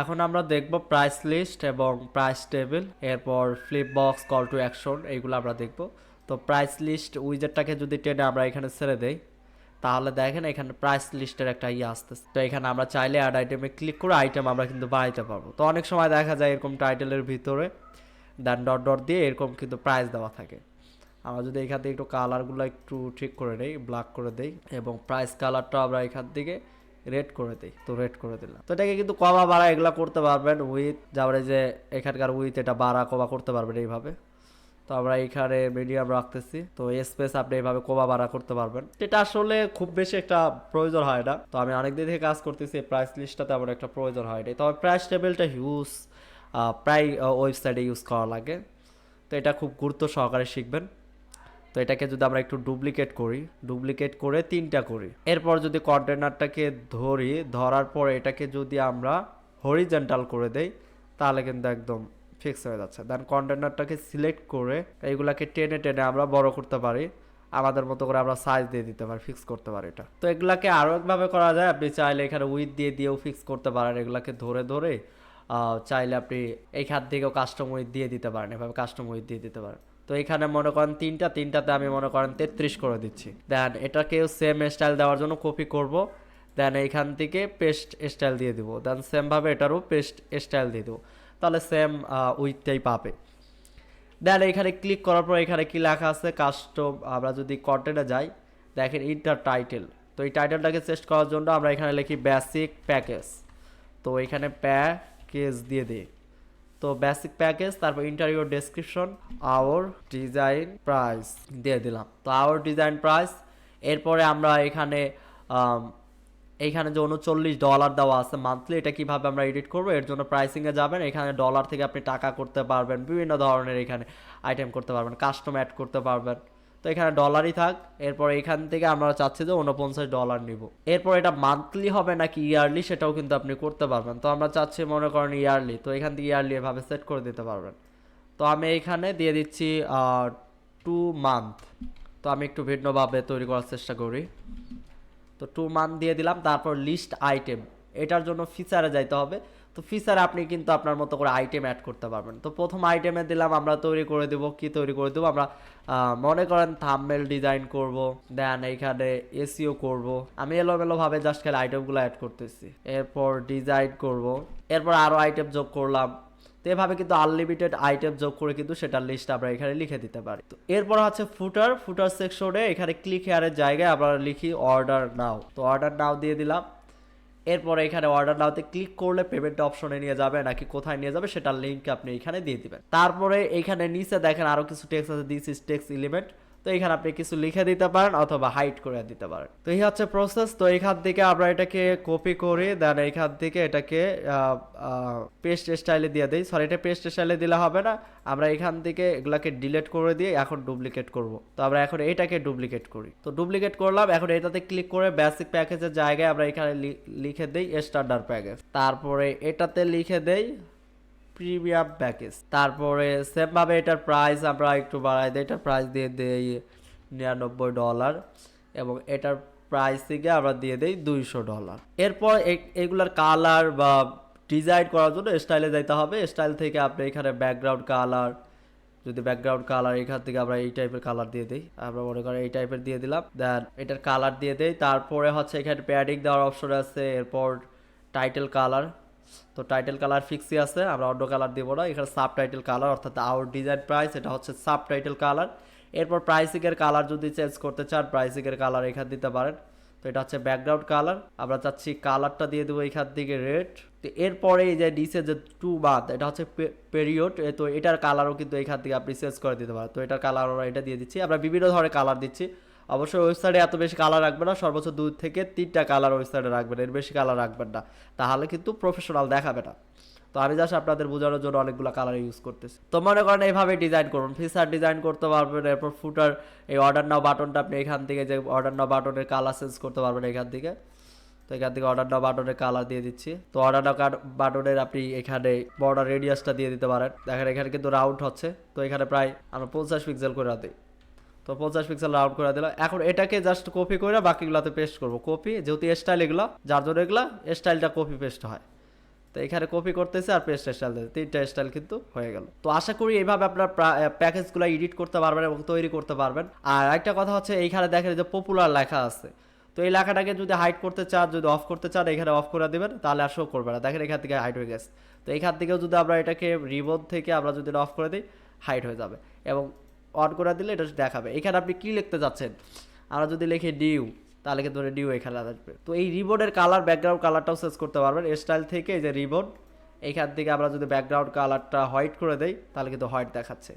এখন আমরা দেখব প্রাইস লিস্ট এবং প্রাইস টেবিল এরপর flip box call to action এইগুলো আমরা দেখব। তো প্রাইস লিস্ট উইজেটটাকে যদি টেনে আমরা এখানে ছেড়ে দেই, তাহলে দেখেন এখানে প্রাইস লিস্টের একটা ইয়ে আসতেছে। তো এখানে আমরা চাইলে অ্যাড আইটেমে ক্লিক করে আইটেম আমরা কিন্তু বাড়াইতে পারব। তো অনেক সময় দেখা যায় এরকম টাইটেলের ভিতরে দেন ডট ডট দিয়ে এরকম কিন্তু প্রাইস দেওয়া থাকে। আমরা যদি এখান থেকে একটু কালারগুলো একটু ঠিক করে নেই ব্ল্যাক করে দেই, এবং প্রাইস কালারটা আমরা এখান থেকে রেড করে দিই, তো রেড করে দিলাম। তো এটাকে কিন্তু কমা বাড়া এগুলা করতে পারবেন উইথ যাবার যে এখানকার উইথ এটা বাড়া কমা করতে পারবেন এইভাবে। তো আমরা এখানে মিডিয়াম রাখতেছি, তো স্পেস আপনি এইভাবে কোবা বাড়া করতে পারবেন। এটা আসলে খুব বেশি একটা প্রয়োজন হয় না। তো আমি অনেক দিন থেকে কাজ করতেছি প্রাইস লিস্টটা তেমন একটা প্রয়োজন হয় না তবে প্রাইস টেবিলটা হিউজ প্রায় ওয়েবসাইটে ইউজ করা লাগে। তো এটা খুব গুরুত্ব সহকারে শিখবেন। তো এটাকে যদি আমরা একটু ডুপ্লিকেট করি ডুপ্লিকেট করে তিনটা করি। এরপর যদি কন্টেনারটাকে ধরি, ধরার পর এটাকে যদি আমরা হরিজেন্টাল করে দেই, তাহলে কিন্তু একদম ফিক্স হয়ে যাচ্ছে। দেন কন্টেনারটাকে সিলেক্ট করে এইগুলাকে টেনে টেনে আমরা বড় করতে পারি। আমাদের মতো করে আমরা সাইজ দিয়ে দিতে পারি ফিক্স করতে পারি এটা। তো এগুলাকে আরও একভাবে করা যায়, আপনি চাইলে এখানে উইথ দিয়ে দিয়েও ফিক্স করতে পারেন, এগুলাকে ধরে ধরে। চাইলে আপনি এইখান থেকেও কাস্টম উইথ দিয়ে দিতে পারেন, এভাবে কাস্টম উইথ দিয়ে দিতে পারেন। তো এখানে মনে করেন তিনটা, তিনটাতে আমি মনে করেন তেত্রিশ করে দিচ্ছি। দেন এটাকেও সেম স্টাইল দেওয়ার জন্য কপি করব। দেন এইখান থেকে পেস্ট স্টাইল দিয়ে দেবো। দেন সেমভাবে এটারও পেস্ট স্টাইল দিয়ে দেবো। তাহলে সেম উইথটাই পাবে। দেন এখানে ক্লিক করার পর এখানে কি লেখা আছে? কাস্টম আমরা যদি কন্টেন্টে যাই, দেখেন ইন্টার টাইটেল তো এই টাইটেলটাকে চেস্ট করার জন্য আমরা এখানে লিখি বেসিক প্যাকেজ তো এখানে প্যাকেজ দিয়ে দিই। তো বেসিক প্যাকেজ তারপর interview description our design price দিয়ে দিলাম। তো আওয়ার ডিজাইন প্রাইস এরপরে আমরা এখানে এইখানে যে উনচল্লিশ ডলার দেওয়া আছে মান্থলি এটা কীভাবে আমরা এডিট করব? এর জন্য প্রাইসিংয়ে যাবেন। এখানে ডলার থেকে আপনি টাকা করতে পারবেন, বিভিন্ন ধরনের এখানে আইটেম করতে পারবেন কাস্টম অ্যাড করতে পারবেন। তো এখানে ডলারই থাক। এরপর এখান থেকে আমরা চাচ্ছি যে উনপঞ্চাশ ডলার নিব। এরপর এটা মান্থলি হবে নাকি ইয়ারলি সেটাও কিন্তু আপনি করতে পারবেন। তো আমরা চাচ্ছি মনে করেন ইয়ারলি তো এখান থেকে ইয়ারলি এভাবে সেট করে দিতে পারবেন। তো আমি এখানে দিয়ে দিচ্ছি টু মান্থ তো আমি একটু ভিন্নভাবে তৈরি করার চেষ্টা করি। তো টু মান্থ দিয়ে দিলাম, তারপর লিস্ট আইটেম এটার জন্য ফিচারে যাইতে হবে। তো ফিচারে আপনি কিন্তু আপনার মতো করে আইটেম অ্যাড করতে পারবেন। তো প্রথম আইটেমে দিলাম, আমরা তৈরি করে দেব। কি তৈরি করে দেবো? আমরা মনে করেন থামমেল ডিজাইন করব দেন এইখানে এসিও করব। আমি এলোমেলোভাবে জাস্ট খালি আইটেমগুলো অ্যাড করতেছি। এরপর ডিজাইন করব। এরপর আরও আইটেম যোগ করলাম। তো এভাবে কিন্তু আনলিমিটেড আইটেম যোগ করে কিন্তু সেটার লিস্ট আমরা এখানে লিখে দিতে পারি। তো এরপর হচ্ছে ফুটার ফুটার সেকশনে এখানে ক্লিক হেয়ারের জায়গায় আমরা লিখি অর্ডার নাও তো অর্ডার নাও দিয়ে দিলাম। এরপর এখানে অর্ডার নাওতে ক্লিক করলে পেমেন্ট অপশনে নিয়ে যাবে নাকি কোথায় নিয়ে যাবে সেটার লিঙ্ক আপনি এখানে দিয়ে দিবেন। তারপরে এখানে নিচে দেখেন আরও কিছু টেক্স আছে দিস ইজ টেক্স এলিমেন্ট তো এখানে আপনি কিছু লিখে দিতে পারেন অথবা হাইড করে দিতে পারেন। তো এই হচ্ছে প্রসেস তো এখান থেকে আমরা এটাকে কপি করে দেন এখান থেকে এটাকে পেস্ট স্টাইলে দিয়ে দিই। সরি এটা পেস্ট স্টাইলে দিলে হবে না। আমরা এখান থেকে এগুলাকে ডিলিট করে দিয়ে এখন ডুপ্লিকেট করব। তো আমরা এখন এটাকে ডুপ্লিকেট করি। তো ডুপ্লিকেট করলাম, এখন এটাতে ক্লিক করে বেসিক প্যাকেজের জায়গায় আমরা এখানে লিখে দেই স্ট্যান্ডার্ড প্যাকেজ তারপরে এটাতে লিখে দেই প্রিমিয়াম প্যাকেজ তারপরে সেম ভাবে এটার প্রাইস আমরা একটু বাড়াই দিই, এটার প্রাইস দিয়ে দেই নিরানব্বই ডলার এবং এটার প্রাইস থেকে আমরা দিয়ে দিই দুইশো ডলার এরপর এগুলার কালার বা ডিজাইন করার জন্য স্টাইলে যাইতে হবে। স্টাইল থেকে আপনি এখানে ব্যাকগ্রাউন্ড কালার যদি ব্যাকগ্রাউন্ড কালার এখান থেকে আমরা এই টাইপের কালার দিয়ে দিই, আমরা মনে করেন এই টাইপের দিয়ে দিলাম দেন এটার কালার দিয়ে দেই। তারপরে হচ্ছে এখানে প্যাডিং দেওয়ার অপশন আছে, এরপর টাইটেল কালার তো টাইটেল কালার ফিক্সই আছে, আমরা অন্য কালার দেবো না। এখানে সাব টাইটেল কালার অর্থাৎ আউট ডিজাইন প্রাইস এটা হচ্ছে সাব টাইটেল কালার এরপর প্রাইসিংয়ের কালার যদি চেঞ্জ করতে চান প্রাইসিংয়ের কালার এখানে দিতে পারেন। তো এটা হচ্ছে ব্যাকগ্রাউন্ড কালার আমরা চাচ্ছি কালারটা দিয়ে দেবো এখান থেকে রেড তো এরপরে এই যে ডিসে যে টু বাদ এটা হচ্ছে পেরিয়ড তো এটার কালারও কিন্তু এখান থেকে আপনি চেঞ্জ করে দিতে পারেন। তো এটার কালার আমরা এটা দিয়ে দিচ্ছি। আমরা বিভিন্ন ধরনের কালার দিচ্ছি। অবশ্যই ওয়েবসাইটে এত বেশি কালার রাখবেন না, সর্বোচ্চ দুই থেকে তিনটা কালার ওয়েবসাইটে রাখবেন, এর বেশি কালার রাখবেন না। তাহলে কিন্তু প্রফেশনাল দেখাবে না। তো আমি জাস্ট আপনাদের বোঝানোর জন্য অনেকগুলো কালার ইউজ করতেছি। তো মনে করেন এইভাবে ডিজাইন করুন ফিচার ডিজাইন করতে পারবেন, এরপর ফুটার এই অর্ডার নাও বাটনটা আপনি এখান থেকে যে অর্ডার নাও বাটনের কালার চেঞ্জ করতে পারবেন এখান থেকে। তো এখান থেকে অর্ডার নাও বাটনের কালার দিয়ে দিচ্ছি। তো অর্ডার নাও বাটনের আপনি এখানে বর্ডার রেডিয়াসটা দিয়ে দিতে পারেন। দেখেন এখানে কিন্তু রাউন্ড হচ্ছে। তো এখানে প্রায় আমরা পঞ্চাশ পিক্সেল করে দিই তো পঞ্চাশ পিক্সেল রাউন্ড করে দিলাম এখন এটাকে জাস্ট কপি করে বাকিগুলোতে পেস্ট করব। কপি যেহেতু স্টাইল এগুলো, যার জন্য এগুলো স্টাইলটা কপি পেস্ট হয়। তো এখানে কপি করতেছে আর পেস্ট স্টাইল দিতেছে। তিনটা স্টাইল কিন্তু হয়ে গেল। তো আশা করি এইভাবে আপনার প্যাকেজগুলো এডিট করতে পারবেন এবং তৈরি করতে পারবেন। আর একটা কথা হচ্ছে, এইখানে দেখেন যে পপুলার লেখা আছে। তো এই লেখাটাকে যদি হাইড করতে চান, যদি অফ করতে চান, এখানে অফ করে দিবেন, তাহলে আর শো করবে না। দেখেন এখান থেকে হাইড হয়ে গেছে। তো এখান থেকেও যদি আমরা এটাকে রিবন থেকে আমরা যদি অফ করে দিই হাইড হয়ে যাবে। এবং অন করে দিলে এটা দেখাবে। এখানে আপনি কি লিখতে যাচ্ছেন? আমরা যদি লিখি ডিউ তাহলে কিন্তু ডিউ এখানে আসবে। তো এই রিবনের কালার ব্যাকগ্রাউন্ড কালারটাও চেঞ্জ করতে পারবেন। স্টাইল থেকে এই যে রিবন এইখান থেকে আমরা যদি ব্যাকগ্রাউন্ড কালারটা হোয়াইট করে দেই, তাহলে কিন্তু হোয়াইট দেখাচ্ছে।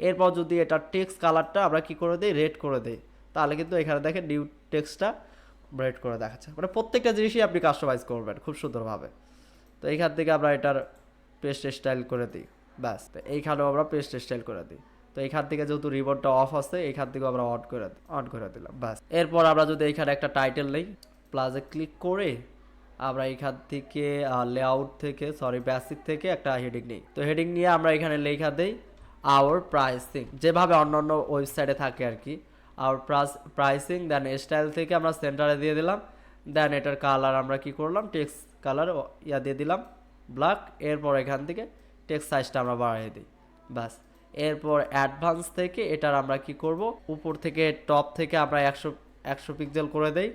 এরপর যদি এটা টেক্সট কালারটা আমরা কি করে দিই? রেড করে দিই। তাহলে কিন্তু এখানে দেখেন নিউ টেক্সটটা রেড করে দেখাচ্ছে। মানে প্রত্যেকটা জিনিসই আপনি কাস্টমাইজ করবেন খুব সুন্দরভাবে। তো এইখান থেকে আমরা এটার পেস্ট স্টাইল করে দিই। ব্যাস। তো এইখানেও আমরা পেস্ট স্টাইল করে দিই। তো এইখান থেকে যেহেতু রিবনটা অফ আছে এইখান থেকে আমরা অন করে অন করে দিলাম, ব্যাস। এরপর আমরা যদি এইখানে একটা টাইটেল নেই প্লাজে ক্লিক করে আমরা এখান থেকে লেআউট থেকে সরি বেসিক থেকে একটা হেডিং নিই। তো হেডিং নিয়ে আমরা এখানে লেখা দেই আওয়ার প্রাইসিং যেভাবে অন্য অন্য ওয়েবসাইটে থাকে আর কি। আওয়ার প্রাইসিং দেন স্টাইল থেকে আমরা সেন্টারে দিয়ে দিলাম দেন এটার কালার আমরা কি করলাম টেক্স কালার ইয়া দিয়ে দিলাম ব্ল্যাক এরপর এখান থেকে টেক্সট সাইজটা আমরা বাড়িয়ে দিই, ব্যাস। এরপর অ্যাডভান্স থেকে এটার আমরা কি করব? উপর থেকে টপ থেকে আমরা একশো একশো পিক্সেল করে দেই।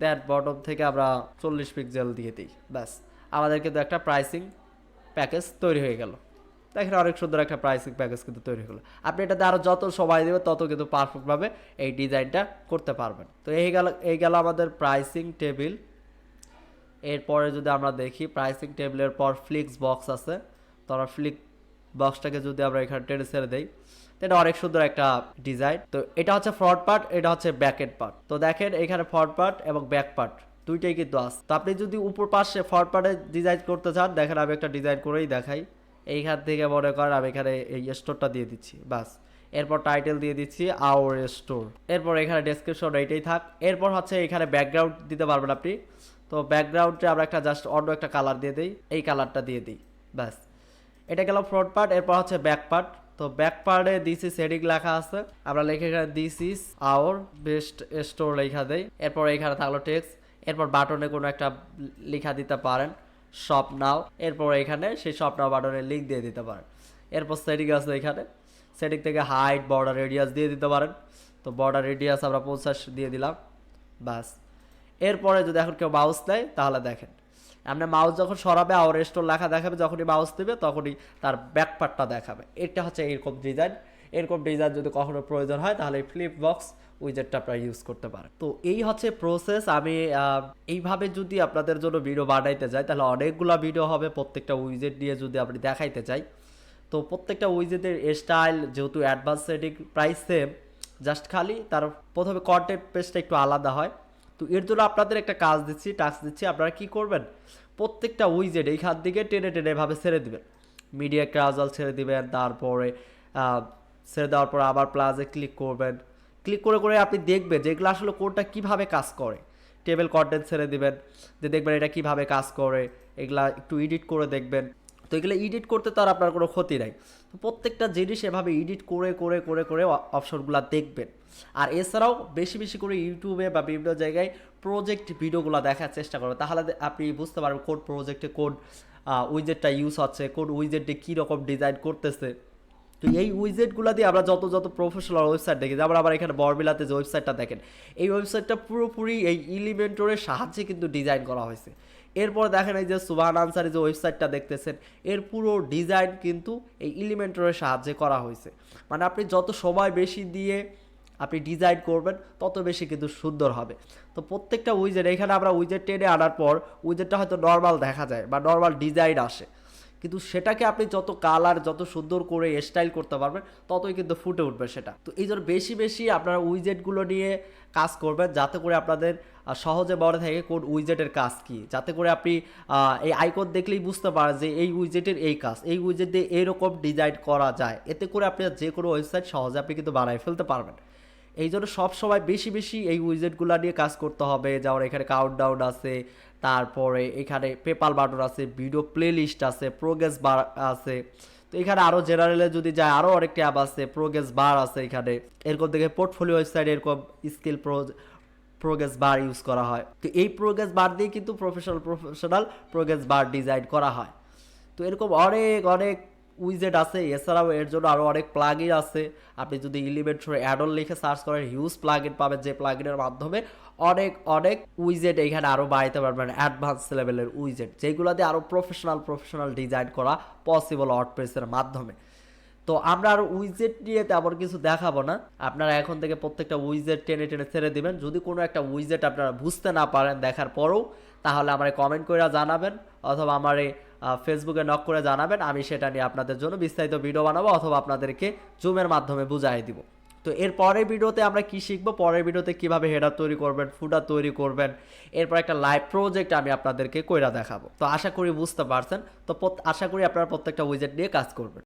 দেন বটম থেকে আমরা চল্লিশ পিক্সেল দিয়ে দিই। ব্যাস। আমাদের কিন্তু একটা প্রাইসিং প্যাকেজ তৈরি হয়ে গেল। দেখেন অনেক সুন্দর একটা প্রাইসিং প্যাকেজ কিন্তু তৈরি হয়ে হলো আপনি এটাতে আরও যত সময় দেবে, তত কিন্তু পারফেক্টভাবে এই ডিজাইনটা করতে পারবেন। তো এই গেল এই গেল আমাদের প্রাইসিং টেবিল এরপরে যদি আমরা দেখি প্রাইসিং টেবিলের পর ফ্লিক্স বক্স আছে। তো আমরা ফ্লিক বক্সটাকে যদি আমরা এখানে টেনে ছেড়ে দেই এটা অনেক সুন্দর একটা ডিজাইন তো এটা হচ্ছে ফ্রন্ট পার্ট এটা হচ্ছে ব্যাক এন্ড পার্ট তো দেখেন এখানে ফ্রন্ট পার্ট এবং ব্যাক পার্ট দুইটাই কিন্তু আছে। তো আপনি যদি উপর পাশে ফ্রন্ট পার্টে ডিজাইন করতে চান, দেখেন আমি একটা ডিজাইন করেই দেখাই। এইখান থেকে মনে করেন আমি এখানে এই স্টোরটা দিয়ে দিচ্ছি, বাস। এরপর টাইটেল দিয়ে দিচ্ছি আওয়ার স্টোর এরপর এখানে ডেসক্রিপশন এইটাই থাক। এরপর হচ্ছে এখানে ব্যাকগ্রাউন্ড দিতে পারবেন আপনি। তো ব্যাকগ্রাউন্ডে আমরা একটা জাস্ট অন্য একটা কালার দিয়ে দিই, এই কালারটা দিয়ে দিই ব্যাস এটা গেল ফ্রন্ট পার্ট এরপর হচ্ছে ব্যাক পার্ট তো ব্যাক পার্টে দিস ইস হেডিং লেখা আছে। আমরা লিখে এখানে this is our best store লেখা দেই। এরপর এখানে থাকল টেক্সট এরপর বাটনে কোনো একটা লেখা দিতে পারেন। শপ নাও এরপর এখানে সেই শপ নাও বাটনে লিঙ্ক দিয়ে দিতে পারেন। এরপর সেটিং আছে এখানে। সেটিং থেকে হাইট বর্ডার রেডিয়াস দিয়ে দিতে পারেন। তো বর্ডার রেডিয়াস আমরা পঞ্চাশ দিয়ে দিলাম। বাস এরপরে যদি এখন কেউ মাউস দেয় তাহলে দেখেন। আপনার মাউস যখন সরাবে আওয়ার স্টোর লেখা দেখাবে, যখনই মাউস দেবে তখনই তার ব্যাক পার্টটা দেখাবে। এটা হচ্ছে এরকম ডিজাইন এরকম ডিজাইন যদি কখনো প্রয়োজন হয়, তাহলে ফ্লিপ বক্স উইজেটটা আপনারা ইউজ করতে পারেন। তো এই হচ্ছে প্রসেস আমি এইভাবে যদি আপনাদের জন্য ভিডিও বানাইতে যাই, তাহলে অনেকগুলো ভিডিও হবে প্রত্যেকটা উইজেট নিয়ে যদি আপনি দেখাইতে চাই তো প্রত্যেকটা উইজেটের স্টাইল যেহেতু advance setting price same just খালি তার প্রথমে কন্টেন্ট পেজটা একটু আলাদা হয়। তো এর জন্য আপনাদের একটা কাজ দিচ্ছি টাস্ক দিচ্ছি। আপনারা কি করবেন? প্রত্যেকটা উইজেট এইখান থেকে টেনে টেনে এভাবে ছেড়ে দিবেন। মিডিয়া ক্রাজল ছেড়ে দিবেন, তারপরে ছেড়ে দেওয়ার পর আবার প্লাজে ক্লিক করবেন। ক্লিক করে করে আপনি দেখবেন যে এগুলো আসলে কোনটা কীভাবে কাজ করে। টেবিল কন্টেন্ট ছেড়ে দিবেন, যে দেখবেন এটা কীভাবে কাজ করে, এগুলা একটু এডিট করে দেখবেন। তো এগুলো এডিট করতে তো আর আপনার কোনো ক্ষতি নাই। তো প্রত্যেকটা জিনিস এভাবে এডিট করে করে করে করে অপশনগুলো দেখবেন। আর এছাড়াও বেশি বেশি করে ইউটিউবে বা বিভিন্ন জায়গায় প্রজেক্ট ভিডিওগুলো দেখার চেষ্টা করবেন। তাহলে আপনি বুঝতে পারবেন কোন প্রজেক্টে কোন উইজেটটা ইউজ হচ্ছে, কোন উইজেটে কী রকম ডিজাইন করতেছে। তো এই উইজেটগুলো দিয়ে আমরা যত যত প্রফেশনাল ওয়েবসাইট দেখি, যেমন আবার এখানে বরবিলাতে যে ওয়েবসাইটটা দেখেন, এই ওয়েবসাইটটা পুরোপুরি এই ইলিমেন্টরের সাহায্যে কিন্তু ডিজাইন করা হয়েছে। এরপর দেখেন এই যে সুবাহান আনসারি যে ওয়েবসাইটটা দেখতেছেন, এর পুরো ডিজাইন কিন্তু এই ইলিমেন্টরের সাহায্যে করা হয়েছে। মানে আপনি যত সময় বেশি দিয়ে আপনি ডিজাইন করবেন, তত বেশি কিন্তু সুন্দর হবে। তো প্রত্যেকটা উইজেট এখানে আমরা উইজেট টেনে আনার পর উইজেটটা হয়তো নর্মাল দেখা যায় বা নর্মাল ডিজাইন আসে। কিন্তু সেটাকে আপনি যত কালার যত সুন্দর করে স্টাইল করতে পারবেন, ততই কিন্তু ফুটে উঠবে সেটা। তো এই জন্য বেশি বেশি আপনারা উইজেটগুলো নিয়ে কাজ করবেন, যাতে করে আপনাদের সহজে মনে থাকে কোন উইজেটের কাজ কি? যাতে করে আপনি এই আইকন দেখলেই বুঝতে পারেন যে এই উইজেটের এই কাজ। এই উইজেট দিয়ে এরকম ডিজাইন করা যায়। এতে করে আপনি যে কোনো ওয়েবসাইট সহজে আপনি কিন্তু বানায় ফেলতে পারবেন। এই জন্য সবসময় বেশি বেশি এই উইজেটগুলো নিয়ে কাজ করতে হবে। যেমন এখানে কাউন্টডাউন আছে, তারপরে এখানে পেপাল বাটন আছে ভিডিও প্লে লিস্ট আছে প্রোগ্রেস বার আছে। তো এখানে আরও জেনারেলে যদি যায় আরও অনেক ট্যাব আছে প্রোগ্রেস বার আছে এখানে। এরকম দেখে পোর্টফোলিও ওয়েবসাইট এরকম skill pro progress bar use করা হয়। তো এই প্রোগ্রেস বার দিয়ে কিন্তু professional professional progress bar design করা হয়। তো এরকম অনেক অনেক উইজেট আছে। এছাড়াও এর জন্য আরও অনেক প্লাগইন আছে। আপনি যদি ইলিমেন্টর অ্যাডল লিখে সার্চ করেন হিউজ প্লাগইন পাবেন যে প্লাগইনের মাধ্যমে অনেক অনেক উইজেট এখানে আরও বাড়াইতে পারবেন। অ্যাডভান্স লেভেলের উইজেট যেগুলো দিয়ে আরও প্রফেশনাল প্রফেশনাল ডিজাইন করা পসিবল ওয়ার্ডপ্রেসের মাধ্যমে। তো আমরা আর উইজেট নিয়ে তেমন কিছু দেখাবো না। আপনারা এখন থেকে প্রত্যেকটা উইজেট টেনে টেনে ছেড়ে দিবেন। যদি কোনো একটা উইজেট আপনারা বুঝতে না পারেন দেখার পরেও, তাহলে আমার কমেন্ট করে জানাবেন অথবা আমার ফেসবুকে নক করে জানাবেন। আমি সেটা নিয়ে আপনাদের জন্য বিস্তারিত ভিডিও বানাবো অথবা আপনাদেরকে জুমের মাধ্যমে বুঝাই দিব। তো এর পরের ভিডিওতে আমরা কি শিখব? পরের ভিডিওতে কীভাবে হেডার তৈরি করবেন ফুডার তৈরি করবেন, এরপর একটা লাইভ প্রজেক্ট আমি আপনাদেরকে কইরা দেখাবো। তো আশা করি বুঝতে পারছেন। তো আশা করি আপনারা প্রত্যেকটা উইজেট নিয়ে কাজ করবেন।